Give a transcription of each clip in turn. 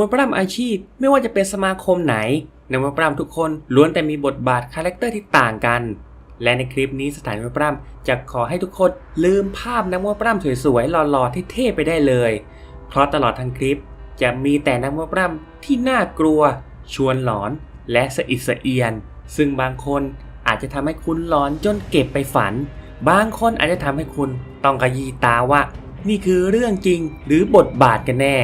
มวยปล้ำอาชีพ ไม่ว่าจะเป็นสมาคมไหนนักมวยปล้ำทุกคนล้วนแต่มีบทบาทคาแรคเตอร์ที่ต่างกัน และในคลิปนี้สถานมวยปล้ำจะขอให้ทุกคนลืมภาพนักมวยปล้ำสวยๆหล่อๆที่เท่ไปได้เลย เพราะตลอดทั้งคลิปจะมีแต่นักมวยปล้ำที่น่ากลัว ชวนหลอน และสะอิดสะเอียน ซึ่งบางคนอาจจะทำให้คุณหลอนจนเก็บไปฝัน บางคนอาจจะทำให้คุณต้องกระยีตาว่า นี่คือเรื่องจริงหรือบทบาทกันแน่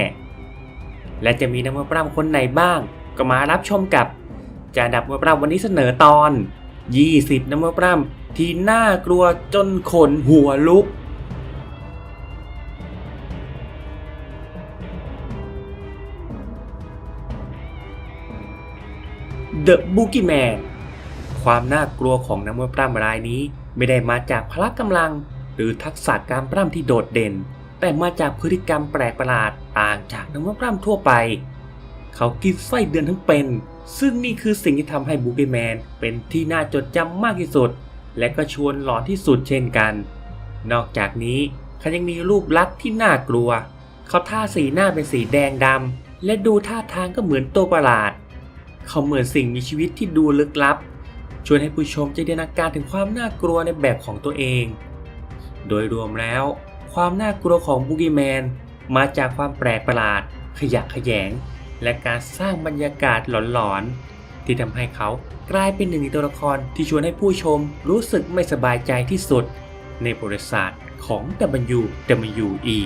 และจะมีนักมวยปล้ำคนไหนบ้าง ก็มารับชมกับจาดับมวยปล้ำวันนี้เสนอตอน 20นักมวยปล้ำที่น่ากลัวจนขนหัวลุก The Boogeyman ความน่ากลัวของนักมวยปล้ำรายนี้ ไม่ได้มาจากพละกำลัง หรือทักษะการปล้ำที่โดดเด่น แต่มาจากพฤติกรรมแปลกประหลาดต่างจากนักมวยปล้ำทั่วไป เขากินไส้เดือนทั้งเป็น ซึ่งนี่คือสิ่งที่ทำให้บูเกแมนเป็นที่น่าจดจำมากที่สุด และก็ชวนหลอนที่สุดเช่นกัน นอกจากนี้เขายังมีรูปลักษณ์ที่น่ากลัว เขาท่าสีหน้าเป็นสีแดงดำและดูท่าทางก็เหมือนตัวประหลาด เขาเหมือนสิ่งมีชีวิตที่ดูลึกลับชวนให้ผู้ชมจินตนาการถึงความน่ากลัวในแบบของตัวเอง โดยรวมแล้ว ความน่ากลัวของบูกี้แมนมาจากความแปลกประหลาด ขยักขยง และการสร้างบรรยากาศหลอนๆ ที่ทำให้เขากลายเป็นหนึ่งในตัวละครที่ชวนให้ผู้ชมรู้สึกไม่สบายใจที่สุด ในบริษัทของ WWE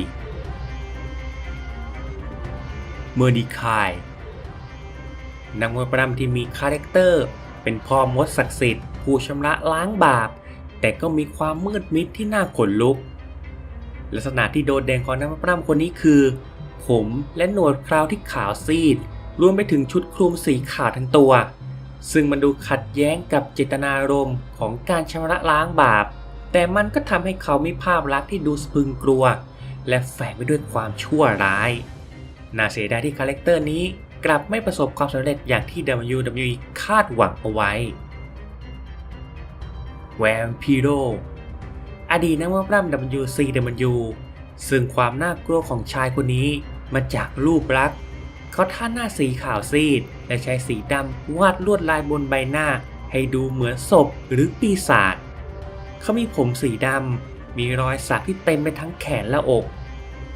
เมอร์ดีคายนักมวยปล้ำที่มีคาแรคเตอร์ เป็นพ่อมดศักดิ์สิทธิ์ผู้ชำระล้างบาป แต่ก็มีความมืดมิดที่น่าขนลุก ลักษณะที่โดดเด่นของนักมวยปล้ำคนนี้คือ ผมและหนวดคราวที่ขาวซีด รวมไปถึงชุดคลุมสีขาวทั้งตัว ซึ่งมันดูขัดแย้งกับเจตนารมณ์ของการชำระล้างบาป แต่มันก็ทำให้เขามีภาพลักษณ์ที่ดูสะพึงกลัว และแฝงไปด้วยความชั่วร้าย น่าเสียดายที่คาแรคเตอร์นี้กลับไม่ประสบความสำเร็จอย่างที่ WWE คาดหวังเอาไว้แวมพีโร อดีตนักมวยปล้ำ WCW ซึ่งความน่ากลัวของชายคนนี้มาจากรูปลักษณ์เขาท่าหน้าสีขาวซีด และใช้สีดำวาดลวดลายบนใบหน้า ให้ดูเหมือนศพหรือปีศาจเขามีผมสีดำมีรอยสักที่เต็มไปทั้งแขนและอก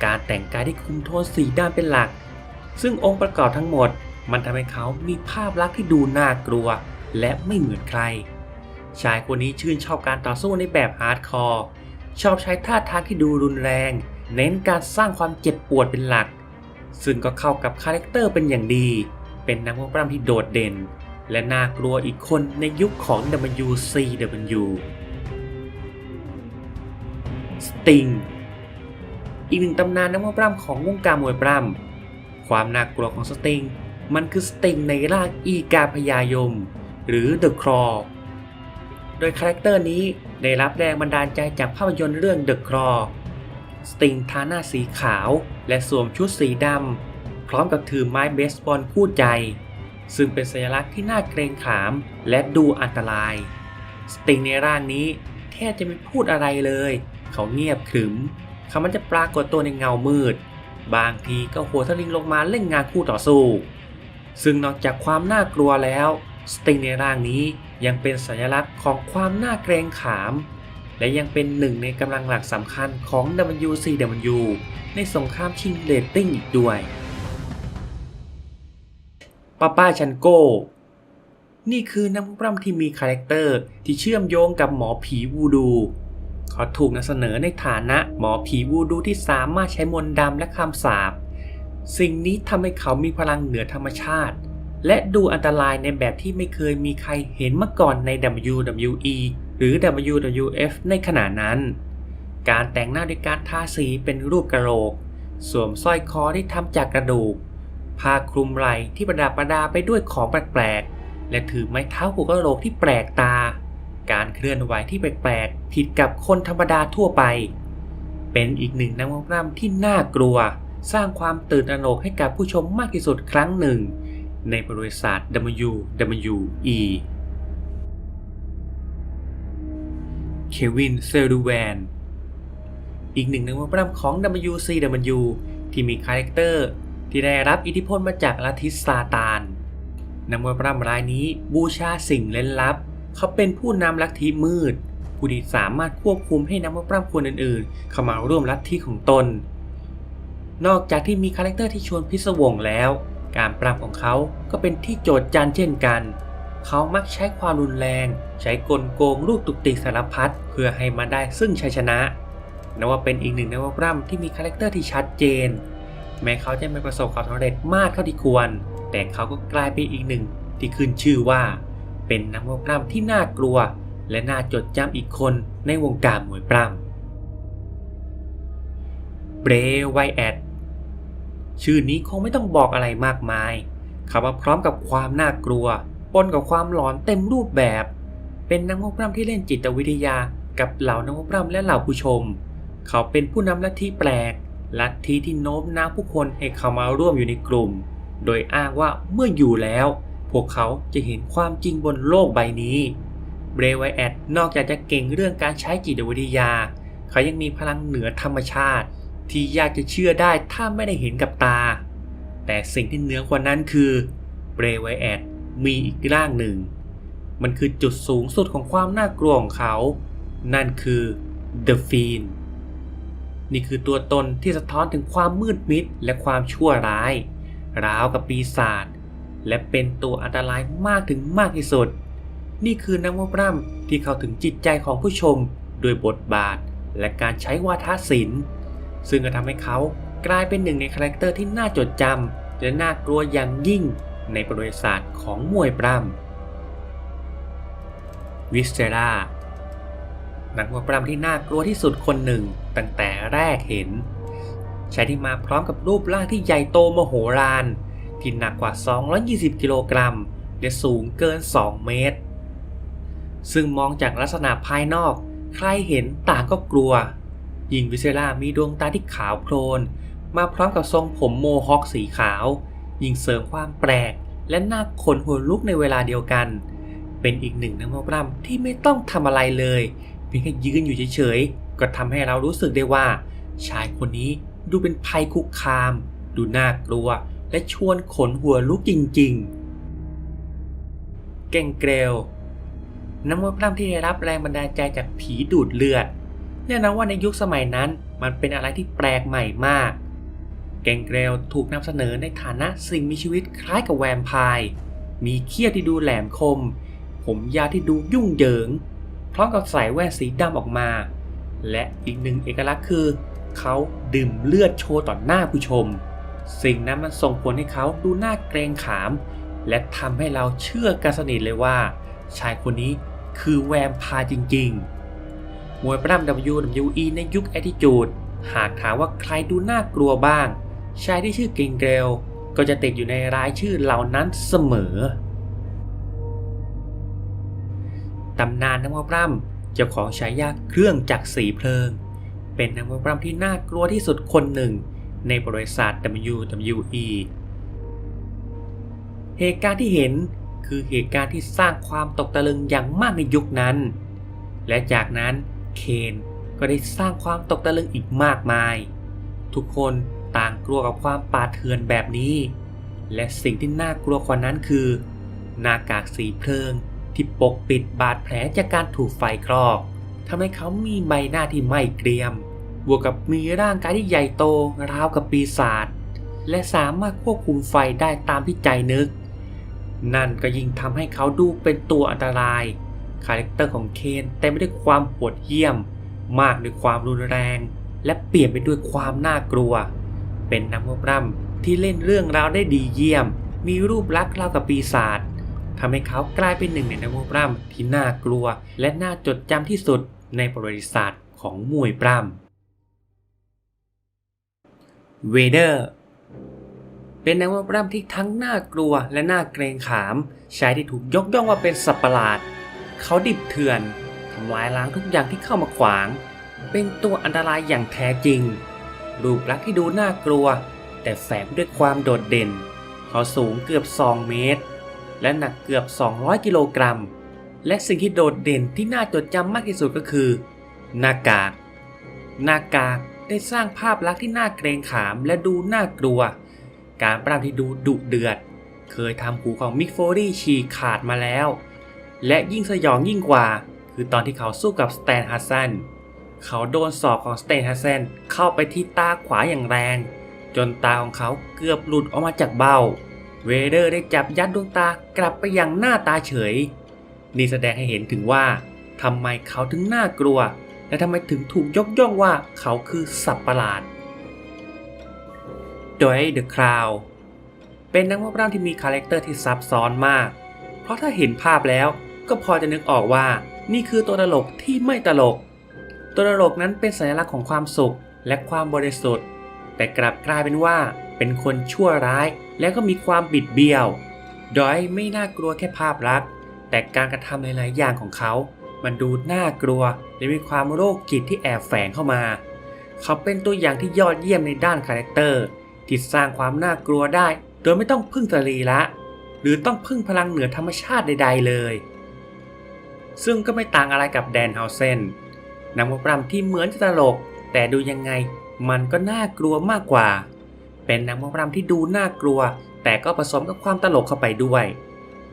การแต่งกายที่คุมโทนสีดำเป็นหลัก ซึ่งองค์ประกอบทั้งหมด มันทำให้เขามีภาพลักษณ์ที่ดูน่ากลัว และไม่เหมือนใคร ชายคนนี้ชื่นชอบการต่อสู้ในแบบฮาร์ดคอร์ ชอบใช้ท่าทางที่ดูรุนแรง เน้นการสร้างความเจ็บปวดเป็นหลัก ซึ่งก็เข้ากับคาแรคเตอร์เป็นอย่างดี เป็นนักมวยปล้ำที่โดดเด่น และน่ากลัวอีกคนในยุคของ WCW สติง อีกหนึ่งตำนานนักมวยปล้ำของวงการมวยปล้ำ ความน่ากลัวของสติง มันคือสติงในร่างอีกาพยายม หรือ The Claw โดยคาแรคเตอร์นี้ได้รับแรงบันดาลใจจากภาพยนตร์เรื่อง The Claw สติงทาหน้าสีขาว และสวมชุดสีดำ พร้อมกับถือไม้เบสบอลคู่ใจ ซึ่งเป็นสัญลักษณ์ที่น่าเกรงขามและดูอันตราย สติงในร่างนี้แทบจะไม่พูดอะไรเลย เขาเงียบขรึม เขามันจะปรากฏตัวในเงามืด บางทีก็หัวทะลิงลงมาเล่นงานคู่ต่อสู้ ซึ่งนอกจากความน่ากลัวแล้ว สติงในร่างนี้ ยังเป็นสัญลักษณ์ของความน่าเกรงขาม และยังเป็นหนึ่งในกำลังหลักสำคัญของ WCW ในสงครามชิงเรตติ้งอีกด้วยป้าป้าชันโก้ นี่คือนักปล้ำที่มีคาแรคเตอร์ที่เชื่อมโยงกับหมอผีวูดู เขาถูกนำเสนอในฐานะหมอผีวูดูที่สามารถใช้มนต์ดำและคำสาป สิ่งนี้ทำให้เขามีพลังเหนือธรรมชาติ และดูอันตรายในแบบที่ไม่เคยมีใครเห็นมาก่อนใน WWE หรือ WWF ในขณะนั้น การแต่งหน้าด้วยการทาสีเป็นรูปกระโหลก สวมสร้อยคอที่ทำจากกระดูก ผ้าคลุมไหล่ที่ประดับประดาไปด้วยของแปลกๆ และถือไม้เท้าหัวกระโหลกที่แปลกตา การเคลื่อนไหวที่แปลกๆ ผิดกับคนธรรมดาทั่วไป เป็นอีกหนึ่งนักมวยปล้ำที่น่ากลัว สร้างความตื่นตระหนกให้กับผู้ชมมากที่สุดครั้งหนึ่ง ในบริษัท WWE เควินเซรูแวน อีกหนึ่งนักมวยปล้ำของ WCW ที่มีคาแรคเตอร์ที่ได้รับอิทธิพลมาจากลัทธิซาตานนักมวยปล้ำรายนี้บูชาสิ่งเล่นลับ เขาเป็นผู้นำลัทธิมืด ผู้ที่สามารถควบคุมให้นักมวยปล้ำคนอื่นๆ เข้ามาร่วมลัทธิของตน นอกจากที่มีคาแรคเตอร์ที่ชวนพิศวงแล้ว การปล้ำของเขาก็เป็นที่โจทย์จันเช่นกัน เขามักใช้ความรุนแรง ใช้กลโกงลูกตุกติกสารพัดเพื่อให้มาได้ซึ่งชัยชนะนับว่าเป็นอีกหนึ่งนักปล้ำที่มีคาแรคเตอร์ที่ชัดเจน แม้เขาจะไม่ประสบความสำเร็จมากเท่าที่ควร แต่เขาก็กลายเป็นอีกหนึ่งที่ขึ้นชื่อว่า เป็นนักมวยปล้ำที่น่ากลัว และน่าจดจำอีกคนในวงการมวยปล้ำเบรไวแอด ชื่อนี้คงไม่ต้องบอกอะไรมากมายเขามาพร้อมกับความน่ากลัวปนกับความหลอนเต็มรูปแบบ เป็นนักมวยปล้ำที่เล่นจิตวิทยากับเหล่านักมวยปล้ำและเหล่าผู้ชม เขาเป็นผู้นำลัทธิแปลก ลัทธิที่โน้มน้าวผู้คนให้เข้ามาร่วมอยู่ในกลุ่ม โดยอ้างว่าเมื่ออยู่แล้ว พวกเขาจะเห็นความจริงบนโลกใบนี้ เบรไวแอดนอกจากจะเก่งเรื่องการใช้จิตวิทยา เขายังมีพลังเหนือธรรมชาติ ที่ยากจะเชื่อได้ถ้าไม่ได้เห็นกับตา แต่สิ่งที่เหนือกว่านั้นคือเบรไวแอดมีอีกร่างหนึ่ง มันคือจุดสูงสุดของความน่ากลัวของเขา นั่นคือ The Fiend นี่คือตัวตนที่สะท้อนถึงความมืดมิดและความชั่วร้าย ราวกับปีศาจและเป็นตัวอันตรายมากถึงมากที่สุด นี่คือนักมวยปล้ำที่เข้าถึงจิตใจของผู้ชมโดยบทบาทและการใช้วาทศิลป์ ซึ่งก็ทำให้เขากลายเป็นหนึ่งในคาแรคเตอร์ที่น่าจดจำและน่ากลัวอย่างยิ่งในประวัติศาสตร์ของมวยปล้ำวิสเซรานักมวยปล้ำที่น่ากลัวที่สุดคนหนึ่งตั้งแต่แรกเห็นใช้ที่มาพร้อมกับรูปร่างที่ใหญ่โตมโหฬารที่หนักกว่า 220 กิโลกรัมและสูงเกิน 2 เมตร ซึ่งมองจากลักษณะภายนอก ใครเห็นต่างก็กลัว ยิงวิเซล่ามีดวงตาที่ขาวโพลน มาพร้อมกับทรงผมโมฮอคสีขาว ยิงเสริมความแปลก และน่าขนหัวลุกในเวลาเดียวกัน เป็นอีกหนึ่งนักมวยปล้ำที่ไม่ต้องทำอะไรเลย เพียงแค่ยืนอยู่เฉยๆ ก็ทำให้เรารู้สึกได้ว่า ชายคนนี้ดูเป็นภัยคุกคาม ดูน่ากลัว และชวนขนหัวลุกจริงๆเก่งเกลนักมวยปล้ำที่ได้รับแรงบันดาลใจจากผีดูดเลือด แน่นอนว่าในยุคสมัยนั้นมันเป็นอะไรที่แปลกใหม่มากเก่งเกรลถูกนำเสนอในฐานะสิ่งมีชีวิตคล้ายกับแวมไพร์มีเขี้ยวที่ดูแหลมคม ผมยาวที่ดูยุ่งเหยิง พร้อมกับใส่แว่นสีดำออกมา และอีกหนึ่งเอกลักษณ์คือ เขาดื่มเลือดโชว์ต่อหน้าผู้ชม สิ่งนั้นมันส่งผลให้เขาดูน่าเกรงขาม และทำให้เราเชื่อกันสนิทเลยว่า ชายคนนี้คือแวมไพร์จริงๆ มวยปล้ำ WWE ในยุค Attitude หากถามว่าใครดูน่ากลัวบ้าง ชายที่ชื่อเกงเกลก็จะติดอยู่ในรายชื่อเหล่านั้นเสมอ ตำนานนักมวยปล้ำเจ้าของฉายาเครื่องจักรสีเพลิง เป็นนักมวยปล้ำที่น่ากลัวที่สุดคนหนึ่ง ในบริษัท WWE เหตุการณ์ที่เห็นคือเหตุการณ์ที่สร้างความตกตะลึงอย่างมากในยุคนั้น และจากนั้น เคนก็ได้สร้างความตกตะลึงอีกมากมาย ทุกคนต่างกลัวกับความป่าเถื่อนแบบนี้ และสิ่งที่น่ากลัวกว่านั้นคือ หน้ากากสีเพลิงที่ปกปิดบาดแผลจากการถูกไฟคลอกทำให้เขามีใบหน้าที่ไม่เกรียม บวกกับมีร่างกายที่ใหญ่โตราวกับปีศาจ และสามารถควบคุมไฟได้ตามที่ใจนึก นั่นก็ยิ่งทำให้เขาดูเป็นตัวอันตราย คาแรคเตอร์ของเคนเต็มไปด้วยความโหดเหี้ยม มากด้วยความรุนแรง และเปลี่ยนไปด้วยความน่ากลัว เป็นนักมวยปล้ำที่เล่นเรื่องราวได้ดีเยี่ยม มีรูปลักษณ์ราวกับปีศาจทำให้เขากลายเป็นหนึ่งในนักมวยปล้ำที่น่ากลัว และน่าจดจำที่สุดในประวัติศาสตร์ของมวยปล้ำเวเดอร์เป็นนักวยปล้ำที่ทั้งน่ากลัวและน่าเกรงขาม ชายที่ถูกยกย่องว่าเป็นสัตว์ประหลาด เขาดิบเถื่อนทำลายล้างทุกอย่างที่เข้ามาขวาง เป็นตัวอันตรายอย่างแท้จริง รูปลักษณ์ที่ดูน่ากลัว แต่แฝงด้วยความโดดเด่น เขาสูงเกือบ 2 เมตร และหนักเกือบ 200 กิโลกรัม และสิ่งที่โดดเด่นที่น่าจดจำมากที่สุดก็คือ หน้ากาก หน้ากากได้สร้างภาพลักษณ์ที่น่าเกรงขามและดูน่ากลัว การปล้ำที่ดูดุเดือด เคยทำหูของมิกโฟรี่ฉีกขาดมาแล้ว และยิ่งสยองยิ่งกว่า คือตอนที่เขาสู้กับสแตนฮัสซันเขาโดนศอกของสเตนฮัสเซนเข้าไปที่ตาขวาอย่างแรง จนตาของเขาเกือบหลุดออกมาจากเบ้า เวเดอร์ได้จับยัดดวงตากลับไปอยังหน้าตาเฉย นี่แสดงให้เห็นถึงว่าทำไมเขาถึงน่ากลัว และทำไมถึงถูกยกย่องว่าเขาคือสัตว์ประหลาด โดยเดอะคราวเป็นนักมวยปล้ำที่มีคาแรคเตอร์ที่ซับซ้อนมาก เพราะถ้าเห็นภาพแล้ว ก็พอจะนึกออกว่า นี่คือตัวตลกที่ไม่ตลก ตัวตลกนั้นเป็นสัญลักษณ์ของความสุขและความบริสุทธิ์ แต่กลับกลายเป็นว่าเป็นคนชั่วร้าย และก็มีความบิดเบี้ยวดอยไม่น่ากลัวแค่ภาพลักษณ์แต่การกระทำหลาย ๆ อย่างของเขา มันดูน่ากลัวและมีความโรคจิตที่แอบแฝงเข้ามา เขาเป็นตัวอย่างที่ยอดเยี่ยมในด้านคาแรคเตอร์ที่สร้างความน่ากลัวได้ โดยไม่ต้องพึ่งสรีระหรือต้องพึ่งพลังเหนือธรรมชาติใด ๆ เลย ซึ่งก็ไม่ต่างอะไรกับแดนเฮาเซนนักมวยปล้ำที่เหมือนจะตลก แต่ดูยังไงมันก็น่ากลัวมากกว่า เป็นนักมปล้ำที่ดูน่ากลัว แต่ก็ผสมกับความตลกเข้าไปด้วย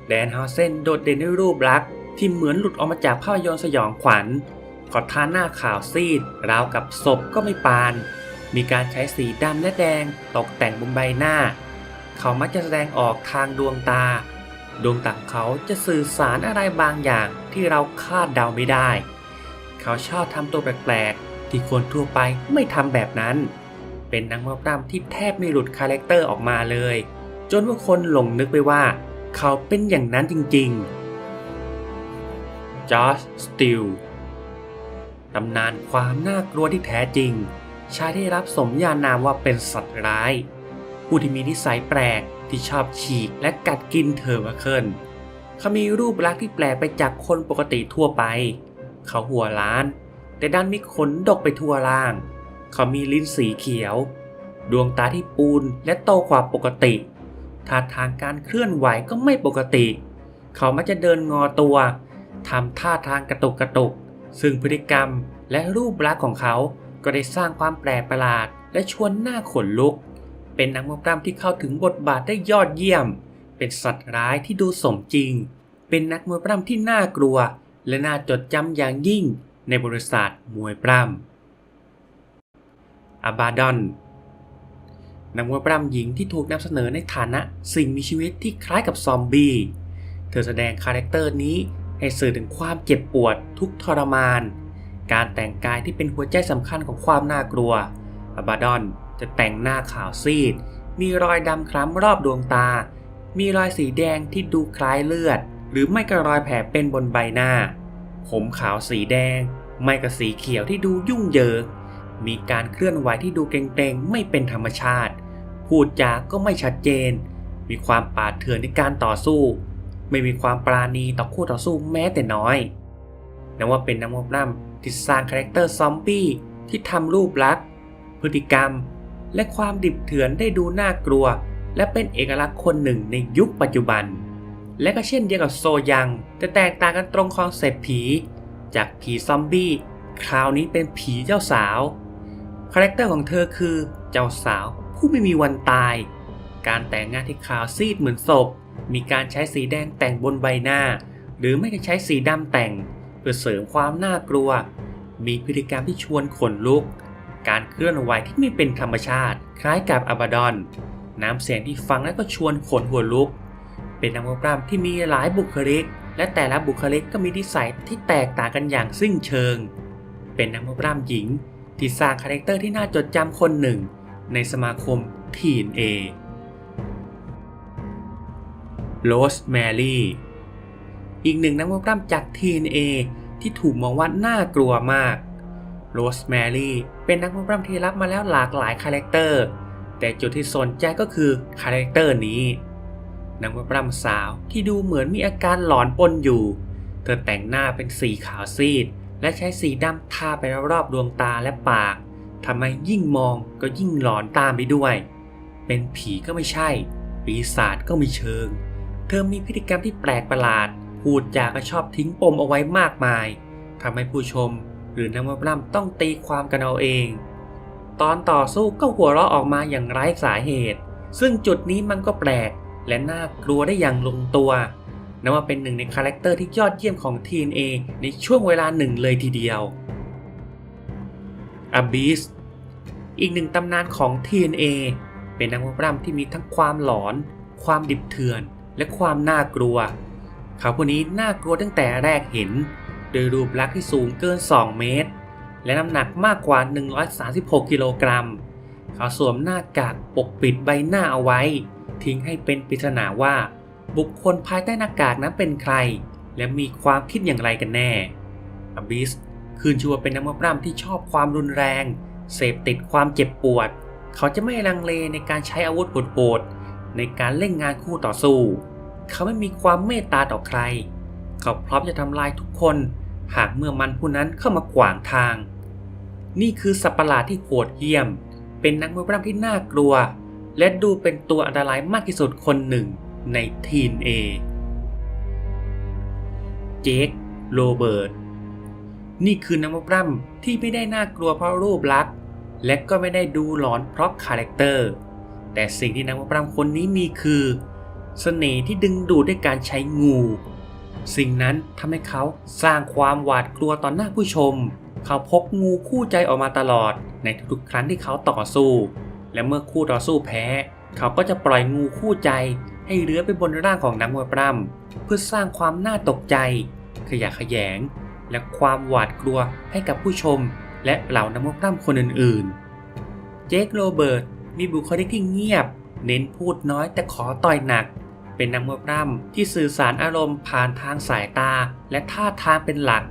แดนเฮาเซนโดดเด่นด้วยรูปลักษณ์ที่เหมือนหลุดออกมาจากภาพยนตร์สยองขวัญขอทาหน้าขาวซีด ราวกับศพก็ไม่ปาน มีการใช้สีดำและแดงตกแต่งบนใบหน้า เขามักจะแสดงออกทางดวงตา ดวงตางเขาจะสื่อสารอะไรบางอย่างที่เราคาดเดาไม่ได้ เขาชอบทำตัวแปลกๆ ที่คนทั่วไปไม่ทำแบบนั้น เป็นนักมวยปล้ำที่แทบไม่หลุดคาแรคเตอร์ออกมาเลย จนว่าคนหลงนึกไปว่า เขาเป็นอย่างนั้นจริงๆจอร์จสติลตำนานความน่ากลัวที่แท้จริงชายที่รับสมญานามว่าเป็นสัตว์ร้ายผู้ที่มีนิสัยแปลก ที่ชอบฉีกและกัดกินเทอมาเคิลเขามีรูปลักษณ์ที่แปลกไปจากคนปกติทั่วไป เขาหัวล้าน แต่ด้านมีขนดกไปทั่วล่าง เขามีลิ้นสีเขียว ดวงตาที่ปูนและโตกว่าปกติท่าทางการเคลื่อนไหวก็ไม่ปกติ เขามักจะเดินงอตัวทำท่าทางกระตุกกระตุก ซึ่งพฤติกรรมและรูปลักษณ์ของเขาก็ได้สร้างความแปลกประหลาด และชวนหน้าขนลุก เป็นนักมวยปล้ำที่เข้าถึงบทบาทได้ยอดเยี่ยม เป็นสัตว์ร้ายที่ดูสมจริง เป็นนักมวยปล้ำที่น่ากลัว และน่าจดจำอย่างยิ่งในบริษัทมวยปล้ำอาบาดอนนักมวยปล้ำหญิงที่ถูกนำเสนอในฐานะสิ่งมีชีวิตที่คล้ายกับซอมบี้ เธอแสดงคาแรคเตอร์นี้ให้สื่อถึงความเจ็บปวดทุกทรมาน การแต่งกายที่เป็นหัวใจสำคัญของความน่ากลัวอาบาดอน จะแต่งหน้าขาวซีด มีรอยดำคล้ำรอบดวงตา มีรอยสีแดงที่ดูคล้ายเลือด หรือไม่ก็รอยแผลเป็นบนใบหน้า ผมขาวสีแดง ไม่ก็สีเขียวที่ดูยุ่งเหยิง มีการเคลื่อนไหวที่ดูเกรงๆ ไม่เป็นธรรมชาติ พูดจาก็ไม่ชัดเจน มีความปาดเถื่อนในการต่อสู้ ไม่มีความปราณีต่อคู่ต่อสู้แม้แต่น้อยนับว่าเป็นนักมวยปล้ำที่สร้างคาแรคเตอร์ซอมบี้ที่ทำรูปลักษณ์พฤติกรรม และความดิบเถื่อนได้ดูน่ากลัว และเป็นเอกลักษณ์คนหนึ่งในยุคปัจจุบัน และก็เช่นเดียวกับโซยัง แต่แตกต่างกันตรงคอนเซปต์ผี จากผีซอมบี้คราวนี้เป็นผีเจ้าสาวคาแรคเตอร์ของเธอคือเจ้าสาวผู้ไม่มีวันตาย การแต่งงานที่ขาวซีดเหมือนศพ มีการใช้สีแดงแต่งบนใบหน้า หรือไม่ก็ใช้สีดำแต่ง เพื่อเสริมความน่ากลัว มีพฤติกรรมที่ชวนขนลุก การเคลื่อนไหวที่ไม่เป็นธรรมชาติ คล้ายกับอาบาดอน น้ำเสียงที่ฟังแล้วก็ชวนขนหัวลุก เป็นนักมวยปล้ำที่มีหลายบุคลิก และแต่ละบุคลิกก็มีนิสัยที่แตกต่างกันอย่างสิ้นเชิง เป็นนักมวยปล้ำหญิง ที่สร้างคาแรคเตอร์ที่น่าจดจำคนหนึ่ง ในสมาคมทีนเอโรสแมรี่อีกหนึ่งนักมวยปล้ำจากทีนเอที่ถูกมองว่าน่ากลัวมาก โรสแมรี่เป็นนักมวยปล้ำที่รับมาแล้วหลากหลายคาแรคเตอร์ แต่จุดที่สนใจก็คือคาแรคเตอร์นี้นักมวยปล้ำสาวที่ดูเหมือนมีอาการหลอนปนอยู่ เธอแต่งหน้าเป็นสีขาวซีด และใช้สีดำทาไปรอบๆดวงตาและปากทำให้ยิ่งมองก็ยิ่งหลอนตามไปด้วย เป็นผีก็ไม่ใช่ ปีศาจก็ไม่เชิง เธอมีพฤติกรรมที่แปลกประหลาด พูดจาก็ชอบทิ้งปมเอาไว้มากมายทำให้ผู้ชม หรือนักมวยปล้ำต้องตีความกันเอาเอง ตอนต่อสู้ก็หัวเราะออกมาอย่างไร้สาเหตุ ซึ่งจุดนี้มันก็แปลก และน่ากลัวได้อย่างลงตัวนับว่าเป็นหนึ่งในคาแรคเตอร์ที่ยอดเยี่ยมของ TNA ในช่วงเวลาหนึ่งเลยทีเดียว Abyss อีกหนึ่งตำนานของ TNA เป็นนักมวยปล้ำที่มีทั้งความหลอน ความดิบเถื่อน และความน่ากลัว เขาผู้นี้น่ากลัวตั้งแต่แรกเห็น โดยรูปลักษณ์ที่สูงเกิน 2 เมตร และน้ำหนักมากกว่า 136 กิโลกรัม เขาสวมหน้ากากปกปิดใบหน้าเอาไว้ ทิ้งให้เป็นปริศนาว่า บุคคลภายใต้หน้ากากนั้นเป็นใคร และมีความคิดอย่างไรกันแน่อบิสคืนชัวเป็นนักมวยปล้ำที่ชอบความรุนแรง เสพติดความเจ็บปวด เขาจะไม่ลังเลในการใช้อาวุธโหดๆในการเล่นงานคู่ต่อสู้ เขาไม่มีความเมตตาต่อใคร เขาพร้อมจะทำลายทุกคน หากเมื่อมันผู้นั้นเข้ามาขวางทาง นี่คือสัตว์ประหลาดที่โหดเหี้ยม เป็นนักมวยปล้ำที่น่ากลัว และดูเป็นตัวอันตรายมากที่สุดคนหนึ่งในทีนเอเจคโรเบิร์ตนี่คือนักมวยปล้ำที่ไม่ได้น่ากลัวเพราะรูปลักษณ์ และก็ไม่ได้ดูหลอนเพราะคาแรคเตอร์ แต่สิ่งที่นักมวยปล้ำคนนี้มีคือเสน่ห์ที่ดึงดูดด้วยการใช้งู สิ่งนั้นทำให้เขาสร้างความหวาดกลัวต่อหน้าผู้ชม เขาพกงูคู่ใจออกมาตลอด ในทุกๆครั้งที่เขาต่อสู้ และเมื่อคู่ต่อสู้แพ้ เขาก็จะปล่อยงูคู่ใจ ให้เลื้อยไปบนร่างของนักมวยปล้ำเพื่อสร้างความน่าตกใจ ขยะแขยง และความหวาดกลัวให้กับผู้ชม และเหล่านักมวยปล้ำคนอื่นๆ เจคโรเบิร์ตมีบุคลิกที่เงียบ เน้นพูดน้อยแต่ขอต่อยหนัก เป็นนักมวยปล้ำที่สื่อสารอารมณ์ผ่านทางสายตาและท่าทางเป็นหลัก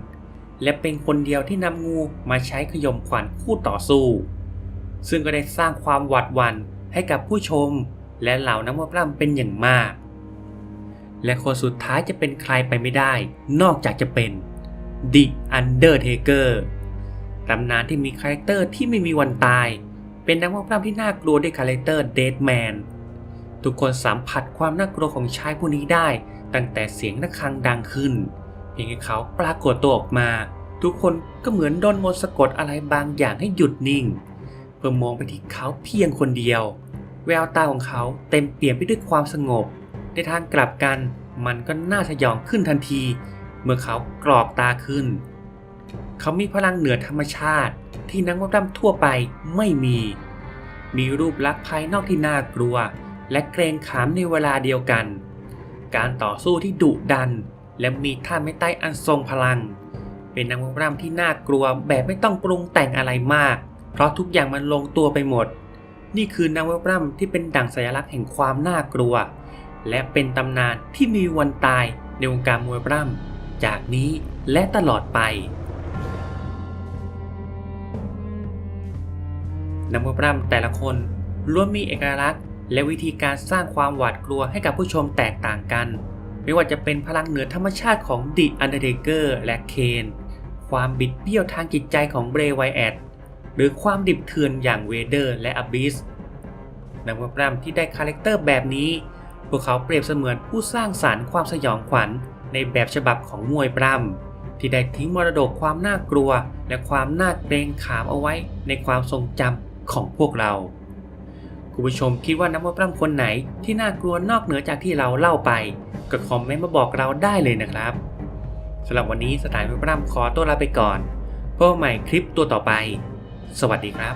และเป็นคนเดียวที่นำงูมาใช้ขยมขวัญคู่ต่อสู้ ซึ่งก็ได้สร้างความหวาดหวั่นให้กับผู้ชม และเหล่านักมวยปล้ำเป็นอย่างมาก และคนสุดท้ายจะเป็นใครไปไม่ได้ นอกจากจะเป็น The Undertaker ตำนานที่มีคาแรคเตอร์ที่ไม่มีวันตาย เป็นนักมวยปล้ำที่น่ากลัวด้วยคาแรคเตอร์ Deadman ทุกคนสัมผัสความน่ากลัวของชายผู้นี้ได้ ตั้งแต่เสียงระฆังดังขึ้นเพียงแค่เขาปรากฏตัวออกมา ทุกคนก็เหมือนโดนมนต์สะกดอะไรบางอย่างให้หยุดนิ่งเพื่อมองไปที่เขาเพียงคนเดียว แววตาของเขาเต็มเปี่ยมไปด้วยความสงบ ในทางกลับกันมันก็น่าสยองขึ้นทันที เมื่อเขากรอกตาขึ้น เขามีพลังเหนือธรรมชาติ ที่นักวยปล้ำทั่วไปไม่มี มีรูปลักษณ์ภายนอกที่น่ากลัว และเกรงขามในเวลาเดียวกัน การต่อสู้ที่ดุดัน และมีท่าไม่ใต้อันทรงพลัง เป็นนักมวยปล้ำที่น่ากลัวแบบไม่ต้องปรุงแต่งอะไรมาก เพราะทุกอย่างมันลงตัวไปหมด นี่คือนักมวยปล้ำที่เป็นดั่งสัญลักษณ์แห่งความน่ากลัว และเป็นตำนานที่มีวันตายในวงการมวยปล้ำจากนี้และตลอดไปนักมวยปล้ำแต่ละคนล้วนมีเอกลักษณ์ และวิธีการสร้างความหวาดกลัวให้กับผู้ชมแตกต่างกัน ไม่ว่าจะเป็นพลังเหนือธรรมชาติของดิอันเดอร์เทเกอร์และเคนความบิดเบี้ยวทางจิตใจของเบรย์ไวแอดหรือความดิบเถื่อนอย่างเวเดอร์และอับบิสนักมวยปล้ำที่ได้คาแรคเตอร์แบบนี้ พวกเขาเปรียบเสมือนผู้สร้างสารรค์ความสยองขวัญ ในแบบฉบับของมวยปล้ำที่ได้ทิ้งมรดกความน่ากลัว และความน่าเกรงขามเอาไว้ในความทรงจำของพวกเรา คุณผู้ชมคิดว่านักมวยปล้ำคนไหนที่น่ากลัวนอกเหนือจากที่เราเล่าไป ก็คอมเมนต์มาบอกเราได้เลยนะครับสำหรับวันนี้สถานมวยปล้ำขอตัวลาไปก่อนพบใหม่คลิปตัวต่อไป สวัสดีครับ